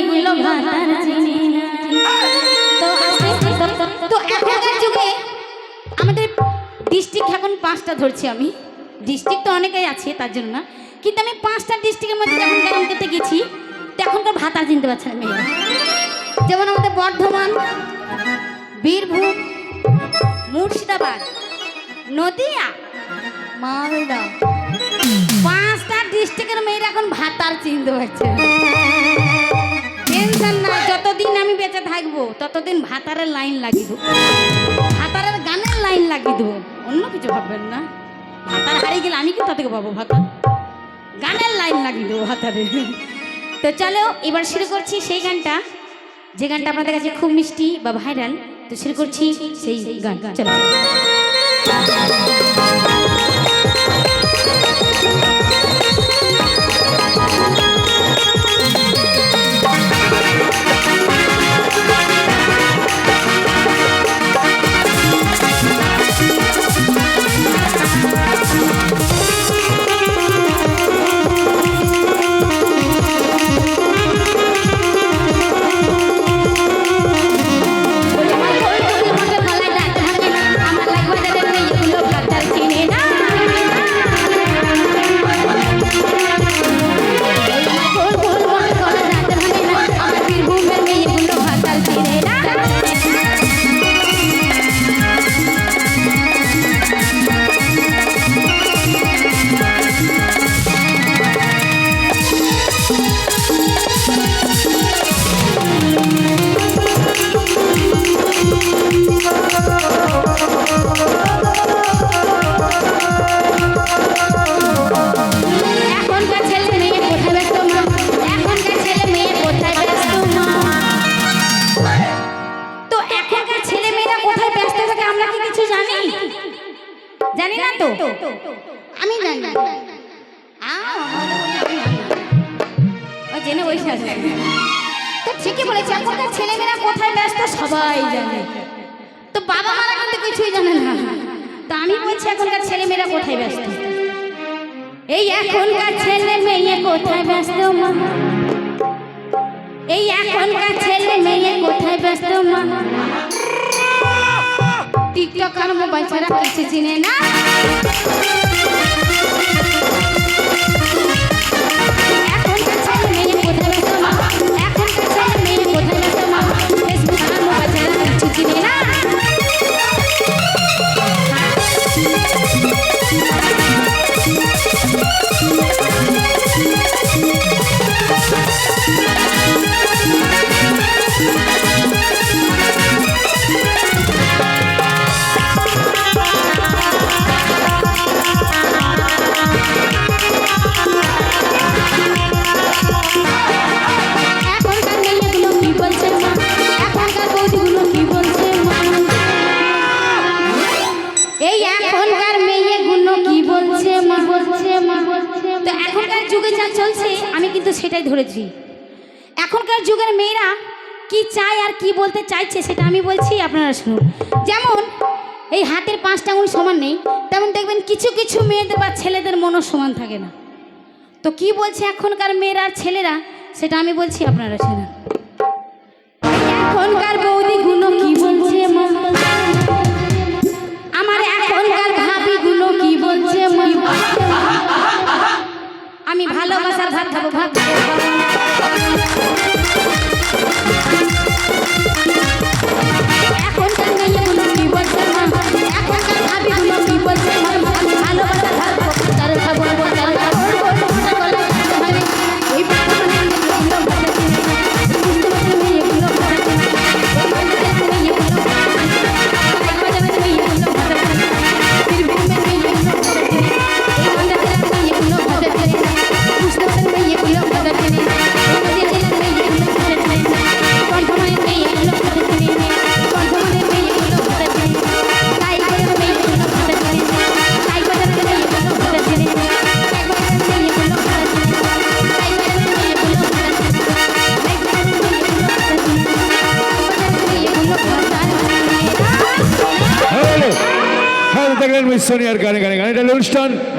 মেয়েগুলো ভাতার চিনে তো তো- তো এখনকার যুগে আমাদের ডিস্ট্রিক্ট এখন পাঁচটা ধরছি আমি। ডিস্ট্রিক্ট তো অনেকেই আছে, তার জন্য না। কিন্তু আমি পাঁচটা ডিস্ট্রিক্টের মধ্যে যখন গ্রাম করতে গেছি তখনকার ভাতা চিনতে পারছে না মেয়েরা। যেমন আমাদের বর্ধমান, বীরভূম, মুর্শিদাবাদ, নদিয়া, মালদা। পাঁচটা ডিস্ট্রিক্টের মেয়েরা এখন ভাতার চিনতে পারছে। টেনশন না, যতদিন আমি বেঁচে থাকব, ততদিন ভাতারের লাইন লাগিয়ে দেবো। ভাতারের গানের লাইন লাগিয়ে দেবো। অন্য কিছু ভাববেন না। ভাতার হারিয়ে গেলে আমি কোথা থেকে পাবো ভাতা গানের লাইন লাগিয়ে দেবো ভাতারে। তো চলো, এবার শুরু করছি সেই গানটা। যে গানটা আপনাদের কাছে খুব মিষ্টি বা ভাইরাল, তো শুরু করছি সেই গান। চলো। আমি জানি। জেনে। বসে আছে। তো ঠিকই বলেছে এখনকার ছেলে মেয়েরা কোথায় ব্যস্ত সবাই জানে। তো বাবা মারা কিন্তু কিছুই জানে না। তো আমি বলছি এখনকার ছেলে মেয়েরা কোথায় ব্যস্ত? এই এখনকার ছেলে মেয়ে কোথায় ব্যস্ত মা? এই এখনকার ছেলে মেয়ে কোথায় ব্যস্ত মা? টিকটক আর মোবাইল ছাড়া কিছু চিনে না। এখনকার মেয়েগুলো কি বলছে মা বলছে মা বলছে তো এখনকার যুগে যা চলছে আমি কিন্তু সেটাই ধরেছি। এখনকার যুগের মেয়েরা কি চায় আর কি বলতে চাইছে সেটা আমি বলছি আপনারা শুনুন। যেমন এই হাতের পাঁচটা আঙুল সমান নেই তেমন দেখবেন কিছু কিছু মেয়েদের বা ছেলেদের মনও সমান থাকে না। তো কি বলছে এখনকার মেয়েরা আর ছেলেরা সেটা আমি বলছি আপনারা শুনুন। এখনকার বৌদি চিনে না। হ্যালো হ্যাঁ দেখলেন মিস সোনিয়ার গানে গানে গানে এটা অনুষ্ঠান